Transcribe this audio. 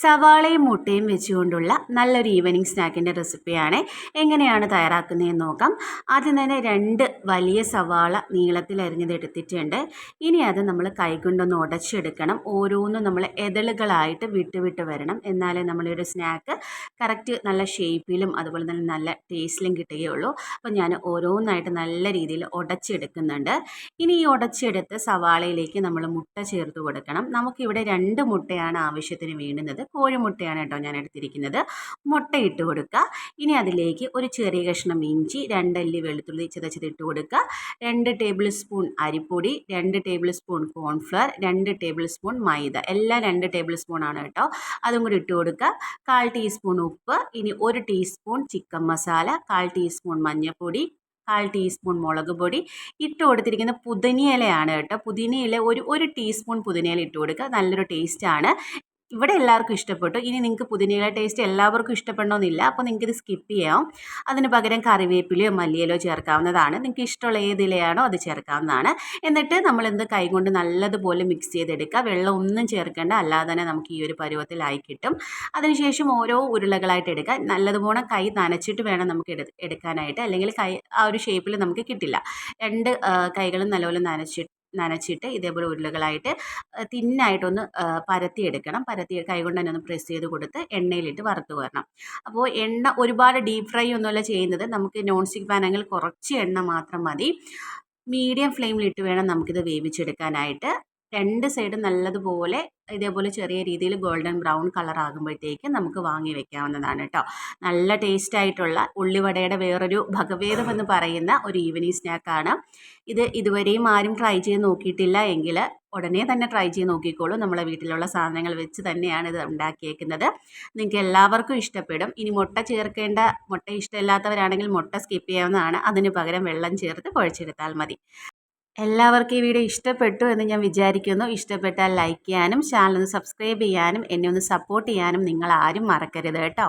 സവാളയും മുട്ടയും വെച്ചുകൊണ്ടുള്ള നല്ലൊരു ഈവനിങ് സ്നാക്കിന്റെ റെസിപ്പിയാണ് എങ്ങനെയാണ് തയ്യാറാക്കുന്നതെന്ന് നോക്കാം. ആദ്യം തന്നെ രണ്ട് വലിയ സവാള നീളത്തിൽ അരിഞ്ഞത് എടുത്തിട്ടുണ്ട് ഇനി അത് നമ്മൾ കൈകൊണ്ടൊന്ന് ഉടച്ചെടുക്കണം. ഓരോന്നും നമ്മൾ എതളുകളായിട്ട് വിട്ട് വിട്ട് വരണം. എന്നാലേ നമ്മളൊരു സ്നാക്ക് കറക്റ്റ് നല്ല ഷേപ്പിലും അതുപോലെ തന്നെ നല്ല ടേസ്റ്റിലും കിട്ടുകയുള്ളൂ. അപ്പോൾ ഞാൻ ഓരോന്നായിട്ട് നല്ല രീതിയിൽ ഉടച്ചെടുക്കുന്നുണ്ട്. ഇനി ഈ ഉടച്ചെടുത്ത് സവാളയിലേക്ക് നമ്മൾ മുട്ട ചേർത്ത് കൊടുക്കണം. നമുക്കിവിടെ രണ്ട് മുട്ടയാണ് ആവശ്യത്തിന് വേണ്ടുന്നത്. കോഴിമുട്ടയാണ് കേട്ടോ ഞാൻ എടുത്തിരിക്കുന്നത്. മുട്ട ഇട്ട് കൊടുക്കുക. ഇനി അതിലേക്ക് ഒരു ചെറിയ കഷ്ണം ഇഞ്ചി രണ്ടല്ലി വെളുത്തുള്ളി ചതച്ചത് കൊടുക്കുക. രണ്ട് ടേബിൾ സ്പൂൺ അരിപ്പൊടി രണ്ട് ടേബിൾ സ്പൂൺ കോൺഫ്ലവർ രണ്ട് ടേബിൾ സ്പൂൺ മൈദ. എല്ലാം രണ്ട് ടേബിൾ സ്പൂൺ ആണ് കേട്ടോ. അതും കൂടി ഇട്ട് കൊടുക്കുക. കാൽ ടീസ്പൂൺ ഉപ്പ് ഇനി ഒരു ടീസ്പൂൺ ചിക്കൻ മസാല കാൽ ടീസ്പൂൺ മഞ്ഞൾപ്പൊടി കാൽ ടീസ്പൂൺ മുളക് പൊടി. ഇട്ട് കൊടുത്തിരിക്കുന്ന പുതിനയിലയാണ് കേട്ടോ. പുതിനയില ഒരു ഒരു ടീസ്പൂൺ പുതിനയില ഇട്ട് കൊടുക്കുക. നല്ലൊരു ടേസ്റ്റാണ് ഇവിടെ എല്ലാവർക്കും ഇഷ്ടപ്പെട്ടു. ഇനി നിങ്ങൾക്ക് പുതിനയില ടേസ്റ്റ് എല്ലാവർക്കും ഇഷ്ടപ്പെടണമെന്നില്ല. അപ്പോൾ നിങ്ങൾക്ക് ഇത് സ്കിപ്പ് ചെയ്യാം. അതിന് പകരം കറിവേപ്പിലയോ മല്ലിയിലോ ചേർക്കാവുന്നതാണ്. നിങ്ങൾക്ക് ഇഷ്ടമുള്ള ഏതിലയാണോ അത് ചേർക്കാവുന്നതാണ്. എന്നിട്ട് നമ്മൾ എന്ത് കൈകൊണ്ട് നല്ലതുപോലെ മിക്സ് ചെയ്തെടുക്കുക. വെള്ളം ഒന്നും ചേർക്കേണ്ട. അല്ലാതെ തന്നെ നമുക്ക് ഈ ഒരു പരുവത്തിലായി കിട്ടും. അതിനുശേഷം ഓരോ ഉരുളകളായിട്ട് എടുക്കുക. നല്ലതുപോലെ കൈ നനച്ചിട്ട് വേണം നമുക്ക് എടുക്കാനായിട്ട്. അല്ലെങ്കിൽ കൈ ആ ഒരു ഷേപ്പിൽ നമുക്ക് കിട്ടില്ല. രണ്ട് കൈകളും നല്ലപോലെ നനച്ചിട്ട് നനച്ചിട്ട് ഇതേപോലെ ഉരുളകളായിട്ട് തിന്നായിട്ടൊന്ന് പരത്തിയെടുക്കണം. പരത്തി കൈകൊണ്ട് തന്നെ ഒന്ന് പ്രസ് ചെയ്ത് കൊടുത്ത് എണ്ണയിലിട്ട് വറുത്ത് വരണം. അപ്പോൾ എണ്ണ ഒരുപാട് ഡീപ്പ് ഫ്രൈ ഒന്നുമല്ല ചെയ്യുന്നത്. നമുക്ക് നോൺ സ്റ്റിക്ക് പാനെങ്കിൽ കുറച്ച് എണ്ണ മാത്രം മതി. മീഡിയം ഫ്ലെയിമിലിട്ട് വേണം നമുക്കിത് വേവിച്ചെടുക്കാനായിട്ട്. രണ്ട് സൈഡും നല്ലതുപോലെ ഇതേപോലെ ചെറിയ രീതിയിൽ ഗോൾഡൻ ബ്രൗൺ കളർ ആകുമ്പോഴത്തേക്ക് നമുക്ക് വാങ്ങി വെക്കാവുന്നതാണ് കേട്ടോ നല്ല ടേസ്റ്റ് ആയിട്ടുള്ള ഉള്ളിവടയുടെ വേറൊരു ഭഗവേദം എന്ന് പറയുന്ന ഒരു ഈവനിങ് സ്നാക്കാണ് ഇത് ഇതുവരെയും ആരും ട്രൈ ചെയ്ത് നോക്കിയിട്ടില്ല എങ്കിൽ ഉടനെ തന്നെ ട്രൈ ചെയ്ത് നോക്കിക്കോളൂ. നമ്മളെ വീട്ടിലുള്ള സാധനങ്ങൾ വെച്ച് തന്നെയാണ് ഇത് ഉണ്ടാക്കിയേക്കുന്നത്. നിങ്ങൾക്ക് എല്ലാവർക്കും ഇഷ്ടപ്പെടും. ഇനി മുട്ട ചേർക്കേണ്ട മുട്ട ഇഷ്ടമില്ലാത്തവരാണെങ്കിൽ മുട്ട സ്കിപ്പ് ചെയ്യാവുന്നതാണ്. അതിന് പകരം വെള്ളം ചേർത്ത് കുഴച്ചെടുത്താൽ മതി. എല്ലാവർക്കും ഈ വീഡിയോ ഇഷ്ടപ്പെട്ടു എന്ന് ഞാൻ വിചാരിക്കുന്നു. ഇഷ്ടപ്പെട്ടാൽ ലൈക്ക് ചെയ്യാനും ചാനൽ ഒന്ന് സബ്സ്ക്രൈബ് ചെയ്യാനും എന്നെ ഒന്ന് സപ്പോർട്ട് ചെയ്യാനും നിങ്ങൾ ആരും മറക്കരുത് കേട്ടോ.